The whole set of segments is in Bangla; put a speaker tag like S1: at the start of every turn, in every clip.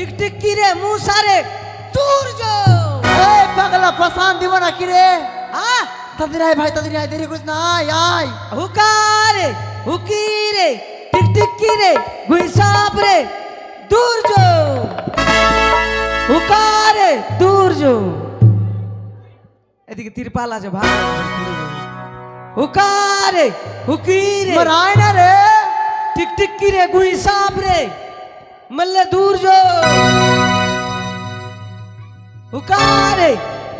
S1: টিকটিক কি রে মুসারে সূর্য!
S2: এই পাগলা পাসান দিব না কি রে?
S1: আ
S2: তাদের আয় ভাই তাদের আয় দেরি করিস না আয়
S1: হুকারে হুকিরে টিকটিক কি রে গুইসাপ রে দুর্য! হুকারে দুর্য! এদিকে তিরপাল আছে ভালো হুকারে হুকিরে
S2: আমার আয় না রে?
S1: টিকটিক কি রে গুইসাপ রে? মল্লে দুর্য হুকারে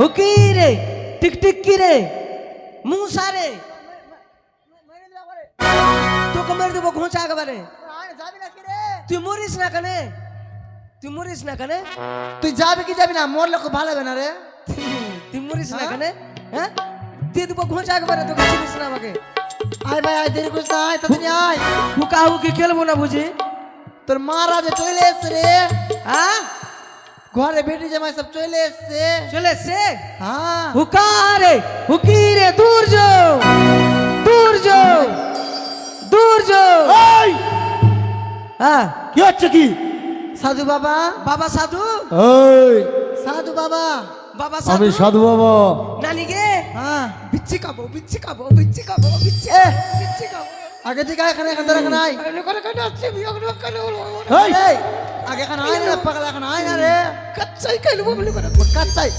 S1: হুকিরে টিকটিক কি রে মুসারে তোকে মেরে দেবো ঘোঁচা একবারে
S2: যাবি না কি রে
S1: তুই মরিস না কানে তুই মরিস না কানে
S2: তুই যাবি কি যাবি না মরলে খুব ভালো হবে না রে
S1: তুই মরিস না
S2: হ্যাঁ?
S1: কানে হ্যাঁ দিয়ে দেবো ঘোঁচা একবারে তোকে চিনিস না আমাকে
S2: আয় ভাই আয় দেরি করিস না আয় তাদের আয়
S1: হুকা হুকি খেলব না বুঝি
S2: তোর মারা যে চলে এসছে রে
S1: হ্যাঁ?
S2: ঘরে বেটি জামাই সব চলে এসছে।
S1: চলে সে
S2: হ্যাঁ।
S1: হুকারে হুকিরে দূর যো দূর যো দূর যো
S3: এই!
S1: হ্যাঁ।
S3: কি হচ্ছে কি?
S2: সাধু বাবা
S1: বাবা সাধু?
S3: এই!
S2: সাধু বাবা
S1: বাবা সাধু।
S3: আমি
S1: সাধু
S3: বাবা।
S1: নানি গে
S2: হ্যাঁ।
S1: বিচ্ছি খাব বিচ্ছি খাব বিচ্ছি খাব বিচ্ছি। বিচ্ছি খাব
S2: আগে থেকে এখানে এখানে ধরে এখানে আয়। আগে এখানে আয় না পাগলা এখানে আয় না রে।
S1: কাচ্চাই খাইলবো বলে করে।
S2: কাচ্চাই।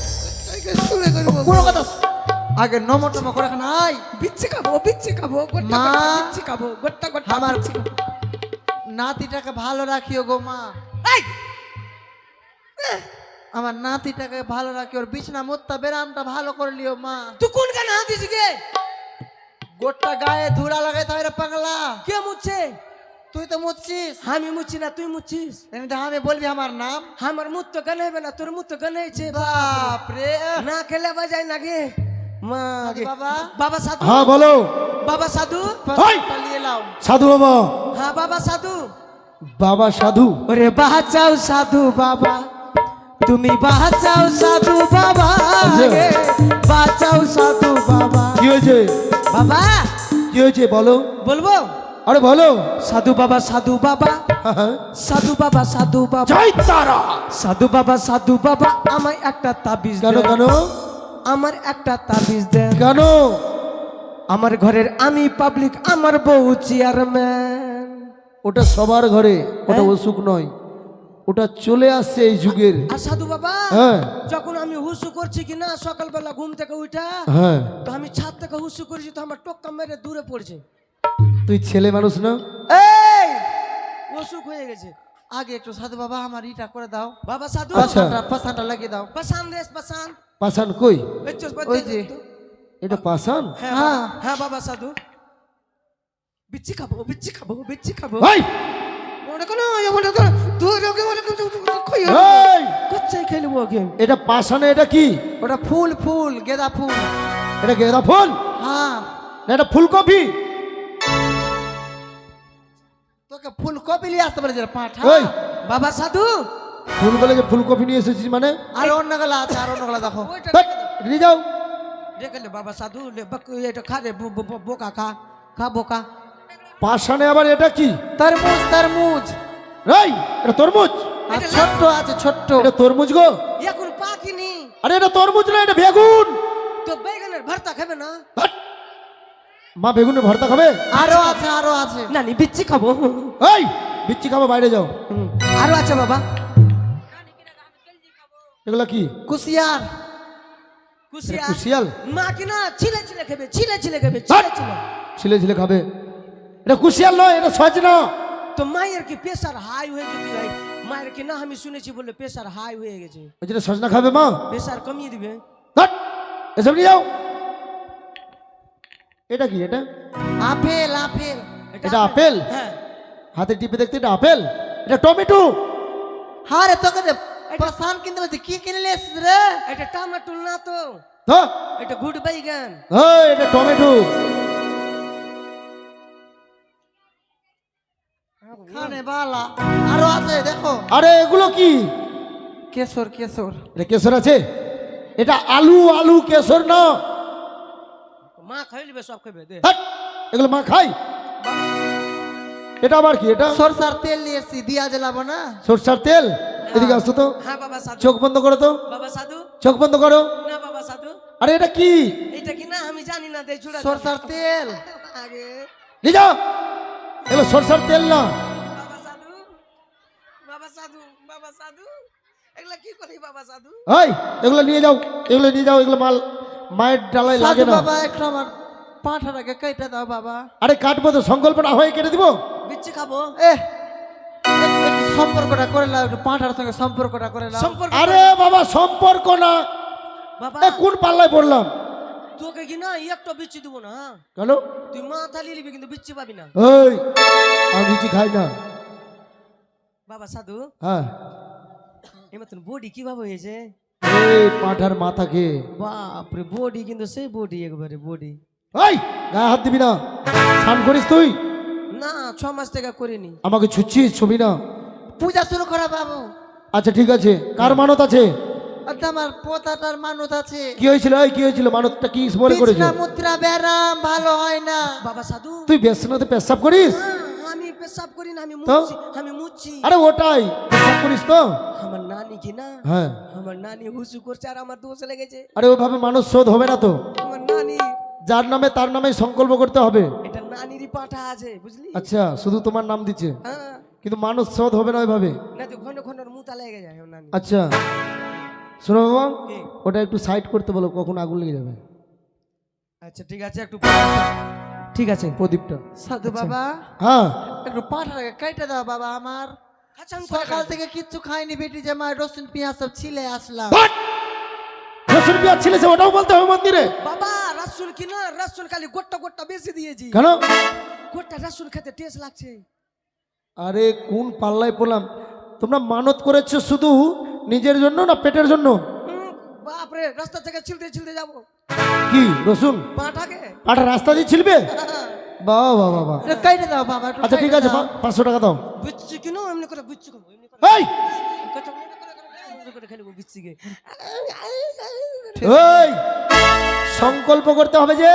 S2: কোনো কথা আগে নমো টমো করে এখানে আয়।
S1: বিচ্ছি খাব বিচ্ছি খাব গোটা
S2: মা।
S1: বিচ্ছি খাব গোটা গোটা
S2: আমার নাতিটাকে ভালো রাখিও গো মা।
S1: এই!
S2: আমার নাতিটাকে ভালো রাখি ওর বিছনা মোত্তা বেরামটা ভালো করে লিও মা।
S1: তুই কোন গান হাতিস গে?
S2: গোটটা গায়ে ধুলা লাগাই তাই রে পাগলা।
S1: কে মুছে?
S2: তুই তো মুচ্ছিস
S1: আমি মুছি না তুই মুছিস।
S2: এমনি আমি বলবি আমার নাম।
S1: আমার মুখ তো গান হবে না তোর মুখ তো গান হয়েছে।
S2: বাপ রে।
S1: না খেলে বাজাই না গে। মা।
S2: বাবা।
S1: বাবা সাধু।
S3: হ্যাঁ বলো।
S1: বাবা সাধু!
S2: পালিয়ে লাও
S3: সাধু বাবা।
S1: হ্যাঁ বাবা সাধু।
S3: বাবা সাধু।
S1: ওরে বাঁচাও সাধু বাবা। তুমি বাঁচাও সাধু বাবা
S3: আচ্ছা।
S1: বাঁচাও সাধু বাবা।
S3: কি হয়েছে?
S1: বাবা।
S3: কি হয়েছে বলো?
S1: বলব?
S3: আরে বলো।
S1: সাধু বাবা সাধু বাবা।
S3: হ্যাঁ, হ্যাঁ।
S1: সাধু বাবা সাধু বাবা।
S3: জয় তারা।
S1: সাধু বাবা সাধু বাবা আমায় একটা তাবিজ
S3: কেন
S1: দেন।
S3: কেন?
S1: আমার একটা তাবিজ দেন।
S3: কেন?
S1: আমার ঘরের আমি পাবলিক আমার বউ চেয়ারম্যান
S3: ওটা সবার ঘরে ওটা
S1: হ্যাঁ?
S3: অসুখ নয়। ওটা চলে আসছে এই যুগের।
S1: আর সাধু বাবা
S3: হ্যাঁ।
S1: যখন আমি হুসু করছি কি না সকালবেলা ঘুম থেকে উঠা
S3: হ্যাঁ।
S1: তো আমি ছাদ থেকে হুসু করেছি তো আমার টক্কা মেরে দূরে পড়ছে।
S3: তুই ছেলে মানুষ না?
S2: এই
S1: অসুখ হয়ে গেছে।
S2: আগে একটু সাধু বাবা আমার ইটা করে দাও।
S1: বাবা সাধু।
S3: আচ্ছা।
S2: পাসানটা পাসানটা লাগিয়ে দাও।
S1: পাসান দেশ পাসান
S3: পাষাণ কই?
S2: ওই যে।
S3: এটা পাষাণ
S1: হ্যাঁ
S2: হ্যাঁ।
S1: বাবা- হ্যাঁ বাবা সাধু। বিচ্ছি খাব বিচ্ছি খাব বিচ্ছি খাব।
S3: ভাই!
S1: ওটা কোনো ওটা কোনো ওকে
S3: এটা পাষাণে এটা কি?
S2: ওটা ফুল ফুল গেদা ফুল।
S3: এটা গেঁদা ফুল?
S2: হ্যাঁ।
S3: এটা ফুলকপি।
S2: তোকে ফুল কপি নিয়ে আসতে পারে পাঠা।
S3: ওই।
S1: বাবা সাধু।
S3: ফুল বলে যে ফুলকপি নিয়ে এসেছিস মানে?
S2: আর অন্য গলা আছে আর অন্য গলা দেখো।
S3: নিয়ে যাও
S1: রেখে দে বাবা সাধু এটা খা রে বোকা খা খা বোকা।
S3: পাষাণে আবার এটা কি?
S2: তরমুজ তরমুজ।
S3: এই এটা তরমুজ?
S2: আর ছোট্ট আছে ছোট্ট।
S3: এটা তরমুজ গো।
S1: এখন পাকিনি
S3: আরে এটা তরমুজ না এটা বেগুন।
S1: তো বেগুনের ভর্তা খাবে না।
S3: মা বেগুনের ভর্তা খাবে?
S2: আরও আছে আরও আছে।
S1: না নি বিচ্ছি খাব।
S3: এই বিচ্ছি খাব বাইরে যাও।
S1: হুম, আরও আছে বাবা।
S3: এগুলা কি?
S2: কুশিয়ার
S1: কুশিয়া
S3: কুশিয়াল?
S1: মা কি না ছিলে ছিলে খাবে ছিলে ছিলে খাবে ছিলে ছিলে।
S3: ছিলে ছিলে খাবে। এটা কুশিয়াল নয় এটা সজনা।
S1: তো মায়ের কি প্রেশার হাই হয়ে যদি হয়? মায়ের কি না আমি শুনেছি বলে প্রেশার হাই হয়ে গেছে।
S3: ওই যেটা সজনা খাবে মা?
S1: প্রেশার কমিয়ে দিবে।
S3: ধ্যাৎ, এসব নিয়ে যাও। এটা কি এটা?
S2: Apple apple.
S3: এটা আপেল।
S1: হ্যাঁ।
S3: হাতে টিপে দেখতে এটা আপেল? এটা টমেটো?
S2: হ্যাঁ রে তোকে যে পাসান কিনতে বলছি কি কিনে নিয়ে এসেছিস রে?
S1: এটা টমেটো না তো।
S3: তো
S1: এটা গুড বাইগান।
S3: হ্যাঁ এটা টমেটো।
S2: খানে বালা। আরও আছে দেখো।
S3: আরে এগুলো কি?
S2: কেশর কেশর।
S3: এটা কেশর আছে? এটা আলু আলু কেশর না?
S1: মা খাই লিবে সব দে।
S3: এগুলো মা খাই এটা আবার কি এটা?
S2: সরষার তেল দিয়া জ্বালাবো না।
S3: সরষার তেল? এদিকে আসতো তো।
S1: হ্যাঁ বাবা সাধু।
S3: চোখ বন্ধ করো তো।
S1: বাবা সাধু?
S3: চোখ বন্ধ করো।
S1: না বাবা সাধু।
S3: আরে এটা কি?
S1: এটা কি না আমি জানি না দে।
S2: সরষার তেল।
S1: আগে।
S3: নিয়ে যাও। এগুলো সরষার তেল না।
S1: সাধু বাবা সাধু? এগুলা কি করি বাবা সাধু?
S3: ওই এগুলো নিয়ে যাও এগুলো নিয়ে যাও এগুলো মাল মায়ের ডালায় লাগে না।
S2: বাবা একটু আমার পাঁঠাটাকে কেটে দাও বাবা।
S3: আরে কাটবো তো সংকল্পটা হয়ে কেটে দিব?
S1: বিচ্ছি খাব।
S2: এ সম্পর্কটা করে নাও পাঁঠার সঙ্গে সম্পর্কটা করে নাও।
S1: সম্পর্ক
S3: আরে বাবা সম্পর্ক না।
S1: বাবা।
S3: কোন পাল্লায় পড়লাম?
S1: তোকে কি না একটা বিচ্ছি দিব না?
S3: কেন?
S1: তুই মাথা লিয়ে নিবি কিন্তু বিচ্ছি পাবি না।
S3: ওই আমি খাই না।
S1: বাবা সাধু
S3: হ্যাঁ।
S1: এবার বডি কীভাবে হয়েছে?
S3: এই পাঁঠার মাথা খেয়ে
S1: বাপরে বডি কিন্তু সেই বডি একবারে বডি।
S3: ওই গায়ে হাত দিবি না। স্নান করিস তুই?
S1: না ছ মাস থেকে করিনি।
S3: আমাকে ছুচ্ছিস ছবি না।
S2: পূজা শুরু করা বাবু।
S3: আচ্ছা ঠিক আছে। কার মানত আছে?
S2: আচ্ছা আমার পোতাটার মানত আছে।
S3: কি হয়েছিল? এই কি হয়েছিল? মানতটা কি বলে করেছ?
S2: বিছনা মুদ্রা ব্যারাম ভালো হয় না।
S1: বাবা সাধু
S3: তুই বেসনাতে পেশাব করিস?
S1: হ্যাঁ, আমি পেশাব করি না আমি
S3: তো?
S1: মুচ্ছি আমি মুচ্ছি।
S3: আরে ওটাই পেশাব করিস তো?
S1: আমার নানি কি না?
S3: হ্যাঁ।
S1: আমার নানি হুসু করছে আর আমার দোষ লেগেছে।
S3: আরে ওভাবে মানুষ শোধ হবে না তো?
S1: আমার নানি
S3: যার নামে তার নামে সংকল্প করতে হবে।
S1: এটা নানিরই পাঠা আছে বুঝলি?
S3: আচ্ছা শুধু তোমার নাম দিচ্ছে।
S1: হ্যাঁ।
S3: কিন্তু মানুষ শোধ হবে না ওইভাবে।
S1: না তো ঘন ঘন মুতা লেগে যায় নানি।
S3: আচ্ছা। শোনো বাবা ওটা একটু সাইড করতে বলো কখন আগুন লেগে যাবে।
S1: আচ্ছা ঠিক আছে একটু ঠিক আছে
S3: প্রদীপটা।
S2: সাধু
S1: আচ্ছা।
S2: বাবা?
S3: হ্যাঁ।
S2: একটু পাঁঠাটাকে কেটে দাও বাবা আমার। সকাল থেকে কিচ্ছু খাইনি বেটি জামা রসুন পেঁয়াজ সব ছিলে আসলাম।
S3: রসুন পেঁয়াজ ছিল সে ওটাও বলতে হবে মন্দিরে।
S1: বাবা রাসুন কি না রাসুন খালি গোট্টা গোট্টা বেশি দিয়েছি।
S3: কেন?
S1: গোট্টা রাসুন খেতে টেস্ট লাগছে।
S3: আরে কোন পাল্লায় পড়লাম? তোমরা মানত করেছ শুধু নিজের জন্য না পেটের জন্য?
S1: হুম, বাপরে রাস্তা থেকে ছিলতে ছিলতে যাব।
S3: কি রসুন?
S1: পাঠাকে
S3: আটা রাস্তা দিয়ে ছিলবে? বাহ বাহ বাহ বাহ।
S2: দাও বাবা
S3: আচ্ছা ঠিক আছে পাঁচশো টাকা দাও।
S1: বুঝছি কি না এমনি করে বুঝছি খাব এমনি করে।
S3: এই! সংকল্প করতে হবে যে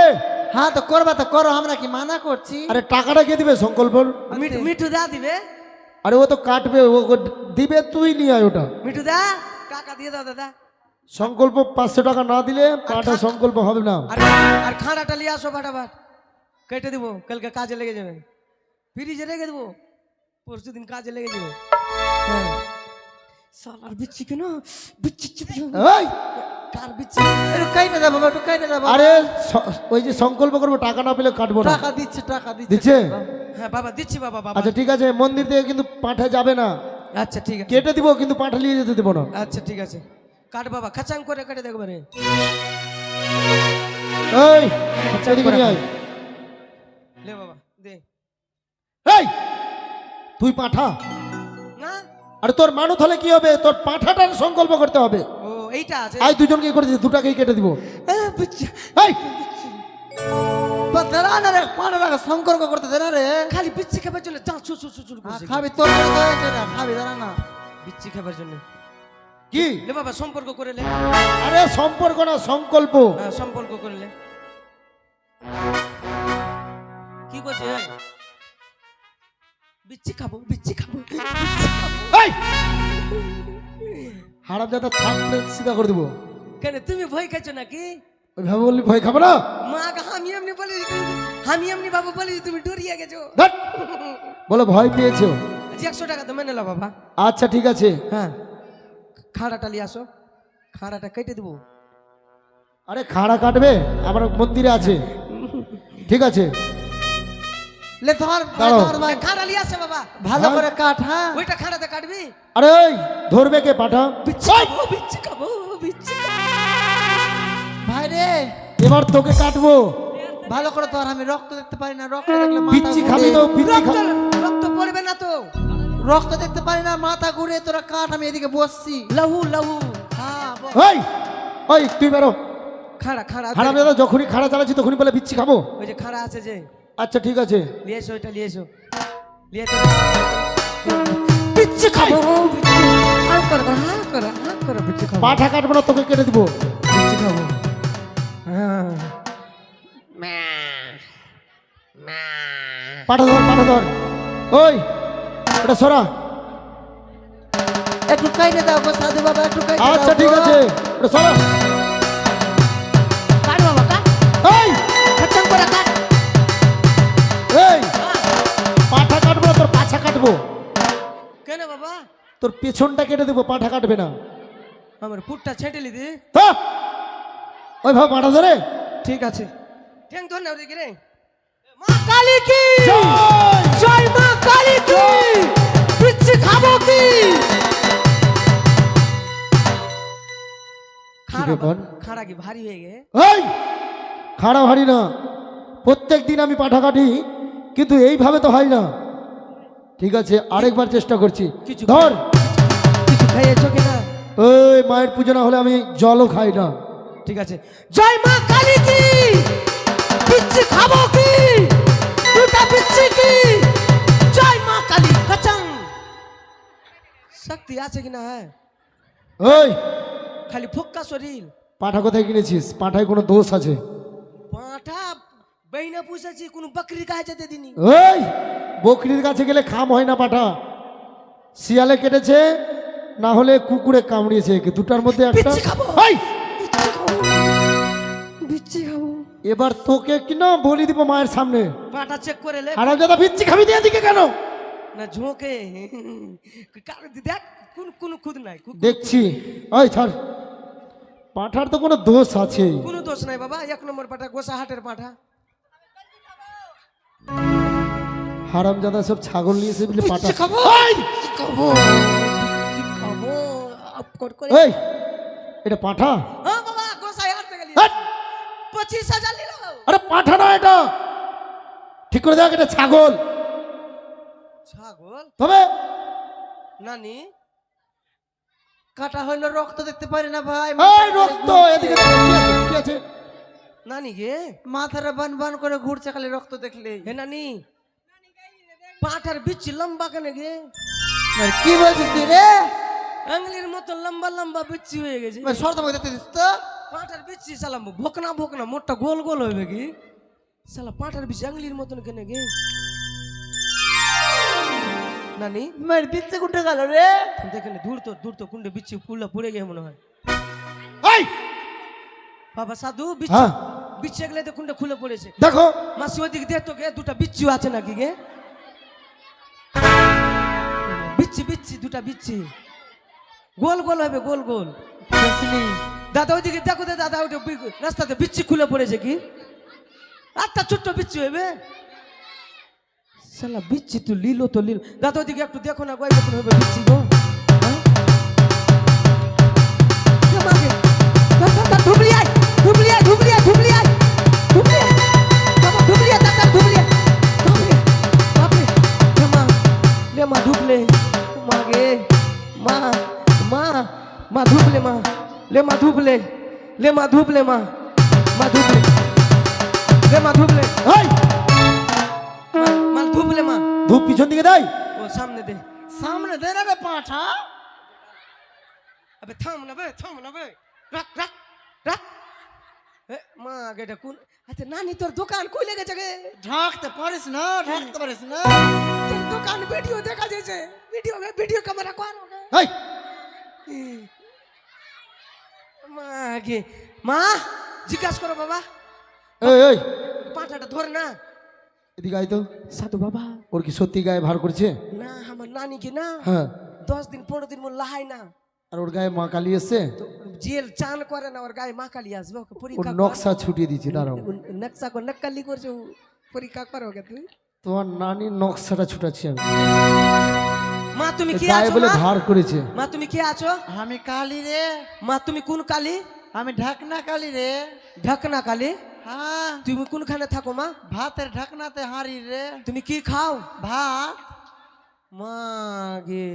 S2: হ্যাঁ তো করবা তো করো আমরা কি মানা করছি?
S3: আরে টাকাটা কে দিবে সংকল্প?
S1: মিঠু। মিঠু দা দিবে?
S3: আরে ও তো কাটবে ও ও দিবে তুই নিয়ে আয় ওটা।
S1: মিঠু দা টাকা দিয়ে দাও দাদা।
S3: সংকল্প পাঁচশো টাকা না দিলে পাটা সংকল্প হবে না।
S1: আর খাঁড়াটা নিয়ে আসো ফাটাফাট। কেটে দেবো কালকে কাজে লেগে যাবে। ফ্রিজে রেখে দেবো পরশু দিন কাজে লেগে যাবে। হ্যাঁ। সালার বিচ্ছি কেন? বিচ্ছি কার বিচ্ছি?
S2: একটু।
S3: আরে স- ওই যে সংকল্প করব টাকা না পেলে কাটবো না।
S2: টাকা দিচ্ছে টাকা দিচ্ছে।
S3: দিচ্ছে?
S1: হ্যাঁ বাবা দিচ্ছি বাবা বাবা।
S3: আচ্ছা ঠিক আছে মন্দির থেকে কিন্তু পাঠা যাবে না।
S1: আচ্ছা ঠিক আছে।
S3: কেটে দিব কিন্তু পাঠা নিয়ে যেতে দেবো না।
S1: আচ্ছা ঠিক আছে। কাট বাবা খাচাং করে কেটে দেখবে রে
S3: এই এদিকে আয়।
S1: লে বাবা দে।
S3: এই তুই পাঠা।
S1: না?
S3: আর তোর মানত হলে কি হবে? তোর পাঠাটার সংকল্প করতে হবে।
S1: ও এইটা আছে।
S3: আই দুজনকে করে দুটাকেই কেটে দিব। এই।
S2: না রে সম্পর্ক করতে দে না রে।
S1: খালি বিচ্ছি খাবার জন্য চা চু চু চু চু
S2: হ্যাঁ, খাবি তোর খাবি দাঁড়া না।
S1: বিচ্ছি খাবার জন্য।
S3: কি?
S1: লে বাবা সম্পর্ক করে লে।
S3: আরে সম্পর্ক না সংকল্প।
S1: হ্যাঁ সম্পর্ক করে লে। কি করছে এই? বিচ্ছি খাব বিচ্ছি খাব খাব।
S3: এই! হারাম দাদা থাকলে সিধা করে দেবো।
S1: কেন তুমি ভয় খাইছো নাকি?
S3: ওইভাবে বললি ভয় খাব না?
S1: মা আমি এমনি বলি আমি এমনি বাবু বলি তুমি ডরিয়ে গেছো।
S3: বলো ভয় পেয়েছ?
S1: আজ একশো টাকা তো মেনে নাও বাবা।
S3: আচ্ছা ঠিক আছে।
S1: হ্যাঁ। খাড়াটা নিয়ে আসো। খাড়াটা কেটে দেবো।
S3: আরে খাড়া কাটবে? আমার মন্দিরে আছে। ঠিক আছে।
S2: লে ধর
S3: দাঁড়াও।
S2: ধর ভাই।
S1: খাড়া নিয়ে আসে বাবা।
S2: ভালো করে কাট হ্যাঁ।
S1: ওইটা খাড়াতে কাটবি?
S3: আরে ধরবে কে পাঠা
S1: বিচ্ছি খাব বিচ্ছি খাব বিচ্ছি খাব।
S2: ভাই রে
S3: এবার তোকে কাটবো।
S2: ভালো করে ধর আমি রক্ত দেখতে পারি না। রক্ত দেখলে মাথা
S3: খাবি তো
S1: রক্ত রক্ত পড়বে না তো।
S2: রক্ত দেখতে পারি না মাথা ঘুরে তোরা কাঠ আমি এদিকে বসছি।
S1: লাহু লাহু।
S2: হ্যাঁ।
S3: ওই ওই তুই বেরো।
S1: খাড়া খাড়া
S3: খাড়া দাদা যখনই খাড়া চালাচ্ছি তখনই বলে বিচ্ছি খাব।
S1: ওই যে খাড়া আছে যে।
S3: আচ্ছা ঠিক আছে।
S1: নিয়ে এসো এটা নিয়ে এসো। নিয়ে তো বিচ্ছি খাব। বিচ্ছি। হাত করো হাত করো হাত করো বিচ্ছি খাব।
S3: পাঠা কাটবো না তোকে কেটে দিব।
S1: বিচ্ছি খাব। হ্যাঁ।
S3: পাঠা ধর পাঠা ধর। ওই। এটা সরা।
S2: একটু কাইটে দাও গো সাধু বাবা একটু কাইটে দাও
S3: আচ্ছা ঠিক আছে। ওটা সরো।
S2: কাট বাবা কাট
S3: এই!
S2: খতম করে কাট
S3: এই! পাঠা কাটবো না তোর পাছা কাটবো।
S1: কেন বাবা?
S3: তোর পেছনটা কেটে দেবো পাঠা কাটবে না।
S1: আমার পুটটা ছেটে লিদি
S3: ওই ভাব পাঠা ধরে।
S1: ঠিক আছে। না ওদিকে রে। মা কালী কি
S3: জয়!
S1: মা কালী কি? খাব কি? খাড়া কি ভারী হয়ে গে?
S3: এই! খাড়া ভারী না। প্রত্যেক দিন আমি পাঠা কাটি কিন্তু এইভাবে তো হয় না। ঠিক আছে আরেকবার চেষ্টা করছি। ধর!
S1: কিছু খাইয়েছো কিনা?
S3: ওই মায়ের পুজো না হলে আমি জলও খাই না।
S1: ঠিক আছে। জয় মা কালী কি? পিচ্ছি খাব কি? দুটা পিচ্ছি কি? জয় মা কালী কচং শক্তি আছে কিনা হ্যাঁ?
S3: ওই
S1: খালি ফুক্কা শরীর।
S3: পাঠা কোথায় কিনেছিস? পাঠায় কোনো দোষ আছে?
S1: পাঁঠা বেইনা পুষেছি কোনো বকরি গায়ে যেতে দিনি
S3: ওই বকরির কাছে গেলে খাম হয় না পাঠা। শিয়ালে কেটেছে না হলে কুকুরে কামড়িয়েছে একে। দুটার মধ্যে একটা। এই!
S1: বিচ্ছি খাব।
S3: এবার তোকে কি না বলি দিব মায়ের সামনে।
S1: পাঁঠা চেক করে লে।
S3: আর দাদা বিচ্ছি খাবি দিয়ে দিকে কেন?
S1: না ঝোঁকে? দেখ কোন কোন খুদ নাই
S3: দেখছি। ওই ছাড় পাঠার তো কোনো দোষ আছে।
S1: কোনো দোষ নাই বাবা এক নম্বর পাঠা গোসা হাটের পাঠা।
S3: হারাম দাদা সব ছাগল নিয়ে এসে বলে পাঠা
S1: খাব! খাব খাব আপ কর
S3: এই! এটা পাঠা?
S1: হ্যাঁ বাবা গোসাই হাট থেকে! পঁচিশ হাজার
S3: আরে পাঠা না এটা! ঠিক করে দেখ এটা ছাগল।
S1: ছাগল?
S3: তবে
S1: নানি?
S2: কাটা হইল রক্ত দেখতে পারি না ভাই
S3: রক্ত এদিকে কি আছে,
S1: নানি গে?
S2: মাথাটা বান বান করে ঘুরছে খালি রক্ত দেখলেই
S1: হে নানি পাঠার বিচ্ছি লম্বা কেন গে?
S2: কি বলছিস তুই রে?
S1: আঙলির মতো লম্বা লম্বা বিচ্ছি হয়ে গেছে।
S2: দেখতে দিস তো।
S1: পাঠার বিচ্ছি সালা ভোকনা ভোকনা মোটটা গোল গোল হবে কি সালা পাঠার বিচ্ছি আঙলির মতন কেন গে? নানি?
S2: মেয়ের বিচ্ছে কুটে গেল রে।
S1: দেখেন দূর তো দূর তো কুন্ডে বিচ্ছি পুল্লা পড়ে গিয়ে মনে হয়।
S3: এই
S1: বাবা সাধু বিচ্ছি।
S3: হ্যাঁ।
S1: বিচ্ছি গেলে তো কুন্ডে খুলে পড়েছে।
S3: দেখো।
S1: মাসি ওদিকে দে তো গে দুটা বিচ্ছু আছে নাকি গে? বিচ্ছি বিচ্ছি দুটা বিচ্ছি। গোল গোল হবে গোল গোল। দাদা ওইদিকে দেখো দাদা ওইটা রাস্তাতে বিচ্ছি খুলে পড়েছে কি? একটা ছোট্ট বিচ্ছি হবে। সালা বিচ্ছি তো লিলো তো লিলো। দাদা ওইদিকে একটু দেখো না গয় কখন হবে বিচ্ছি গো? হ্যাঁ? ধুবলি আয়, ধুবলি আয়, ধুবলি আয়, ধুবলি আয়, ধুবলি মা, ধুবলে। মা গে, মা, মা, ধুবলে মা লে মা ধুবলে লে মা ধুবলে মা মা ধুবলে লে মা- মা
S3: ধূপ পিছন দিকে দেয়।
S1: ও সামনে দে।
S2: সামনে দে না রে পাঁঠা।
S1: আবে থাম না বে থাম না বে। রাখ রাখ রাখ। মা গেটা কোন আচ্ছা নানি তোর দোকান কই লেগেছে গে?
S2: ঢাকতে পারিস না ঢাকতে পারিস না।
S1: তোর দোকান ভিডিও দেখা যাচ্ছে। Video video camera okay.
S3: এই
S1: মা গে। মা জিজ্ঞাসা করো বাবা।
S3: এই এই
S1: পাঁঠাটা ধর না।
S3: এদিকে আয় তো।
S1: সাধু বাবা।
S3: ওর কি সত্যি গায়ে ভার করছে?
S1: না আমার নানিকে না?
S3: হ্যাঁ।
S1: দশ দিন পনেরো দিন মন লাহাই না।
S3: আর ওর গায়ে মা কালী এসছে?
S1: তো জেল চান করে না ওর গায়ে মা কালি আসবে ওকে পরীক্ষা
S3: নকশা ছুটিয়ে দিচ্ছে দাঁড়াও।
S1: নকশা কর নকলি করছে ও পরীক্ষা করো ওকে তুই।
S3: তোমার নানির নকশাটা ছুটাচ্ছি আমি।
S1: মা তুমি কি
S3: গায়ে
S1: আছো
S3: বলে ভার করেছে।
S1: মা তুমি কি আছো?
S2: আমি কালি রে।
S1: মা তুমি কোন কালি?
S2: আমি ঢাকনা কালি রে।
S1: ঢাকনা কালি?
S2: হ্যাঁ।
S1: তুমি কোনখানে থাকো মা?
S2: ভাতের ঢাকনাতে হাঁড়ি রে।
S1: তুমি কি খাও?
S2: ভাত।
S1: মা গে।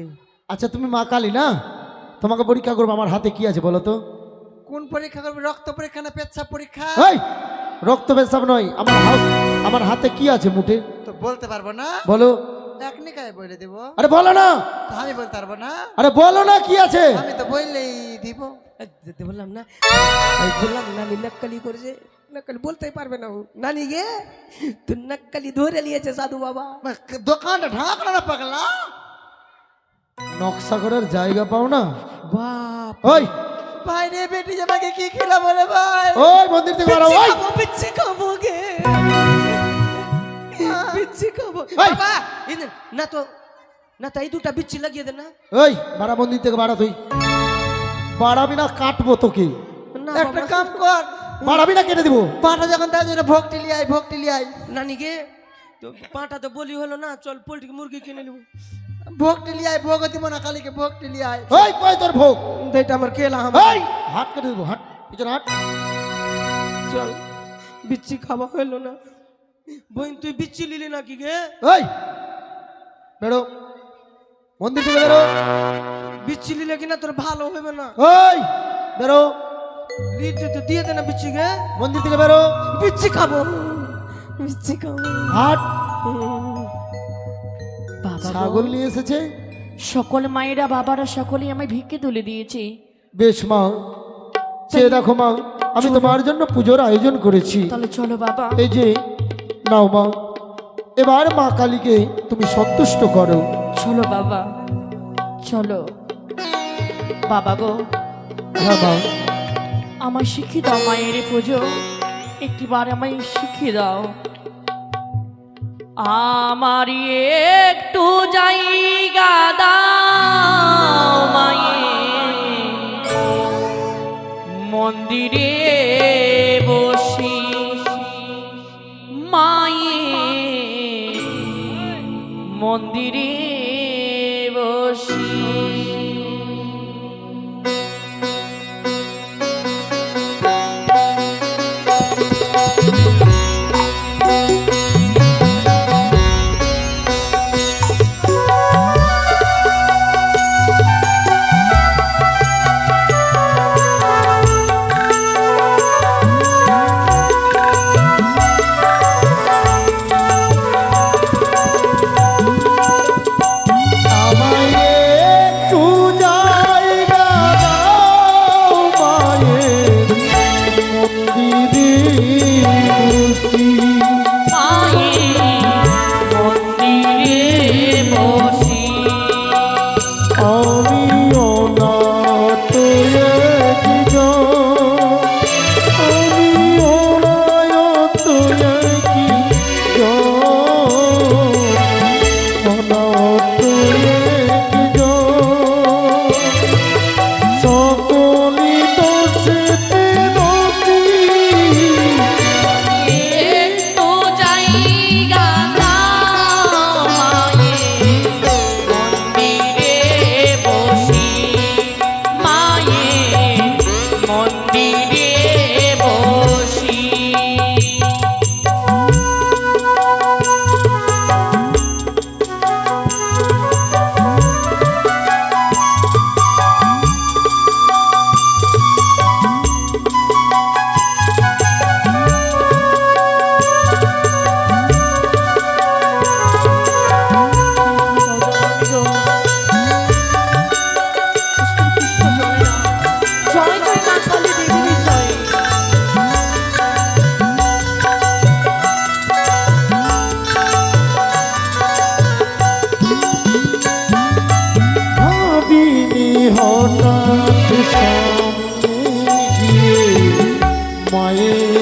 S3: আচ্ছা তুমি মা কালী না? তোমাকে পরীক্ষা করব আমার হাতে কি আছে বলো তো?
S2: কোন পরীক্ষা করবে? রক্ত পরীক্ষা না পেচ্ছাপ পরীক্ষা?
S3: এই রক্ত পেশাব নয় আমার হাত আমার হাতে কি আছে মুঠে?
S2: তো বলতে পারব না?
S3: বলো।
S2: টেকনিকায় বলে দিব।
S3: আরে বলো না!
S2: তো আমি বলতে পারব না?
S3: আরে বলো না কি আছে?
S2: আমি তো বললেই দিব।
S1: বললাম না আমি বললাম নানি নকলি করেছে। নকলি বলতেই পারবে না ও। নানি গে তুই নকলি ধরে নিয়েছে সাধু বাবা
S2: দোকানটা ঢাকনা না পাগলা
S3: নকশা করার জায়গা পাও না
S1: বাপ
S3: ওই
S2: ভাই রে বেটি জামাকে কি খেলাবো রে ভাই
S3: ওই মন্দির থেকে বাড়াও ওই
S1: বিচ্ছি খাব গে বিচ্ছি খাব বাবা না তো না তো এই দুটা বিচ্ছি লাগিয়ে দে না
S3: ওই বাড়া মন্দির থেকে বাড়া তুই বাড়াবি না কাটবো তোকে
S2: একটা কাম কর
S3: বাড়াবি না কেটে দিব?
S2: পাটা যখন তার জন্য ভোগ টিলি আই ভোগ টিলি আই
S1: নানি গে তো পাটা তো বলি হলো না চল পোল্ট্রি মুরগি কিনে নেব।
S2: ভোগ টিলি আই ভোগ দিব না কালীকে ভোগ টিলি আই
S3: ওই কই তোর ভোগ?
S1: এটা আমার কেলা আমার
S3: ওই হাত কেটে দেবো হাট পিছনে হাট
S1: চল বিচ্ছি খাওয়া হলো না। বোন তুই বিচ্ছি নিলি নাকি গে?
S3: ওই বেরো। মন্দির থেকে বেরো।
S1: বিচ্ছি নিলে কিনা তোর ভালো হবে না।
S3: ওই বেরো।
S1: লিতে তো দিয়ে দে না বিচ্ছি গে
S3: মন্দির থেকে বেরো।
S1: বিচ্ছি খাব। বিচ্ছি খাব।
S3: হাট।
S4: বাবা
S3: ছাগল নিয়ে এসেছে।
S4: সকল মায়েরা বাবারা সকলেই আমায় ভিক্ষে তুলে দিয়েছে।
S3: বেশ মা সে দেখো মা আমি তোমার জন্য পুজোর আয়োজন করেছি।
S4: তাহলে চলো বাবা।
S3: এই যে নাও মা এবার মা কালীকে তুমি সন্তুষ্ট করো।
S4: চলো বাবা চলো। বাবা গো।
S3: হ্যাঁ মা।
S4: আমায় শিখিয়ে দাও মায়ের পুজো। পুজো একটিবার আমায় শিখিয়ে দাও। আমার একটু যাই গাদা মায়ের। মন্দিরে
S3: আমায়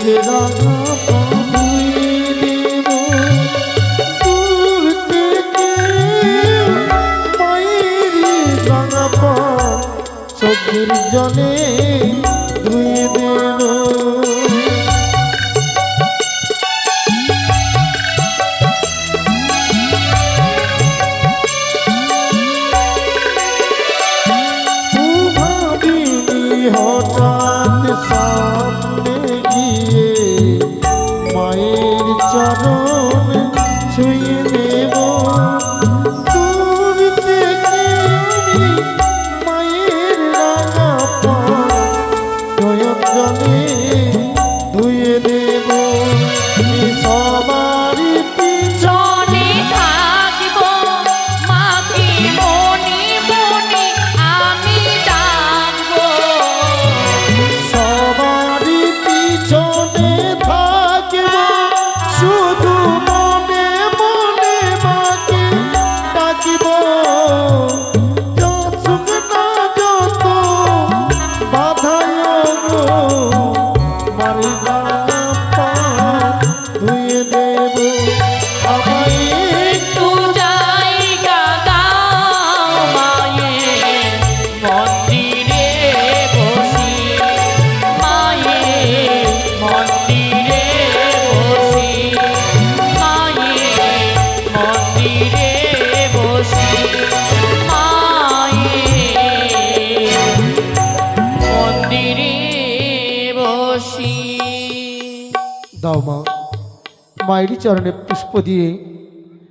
S3: মায়ের চরণ ছুঁয়ে মায়েরই চরণে পুষ্প দিয়ে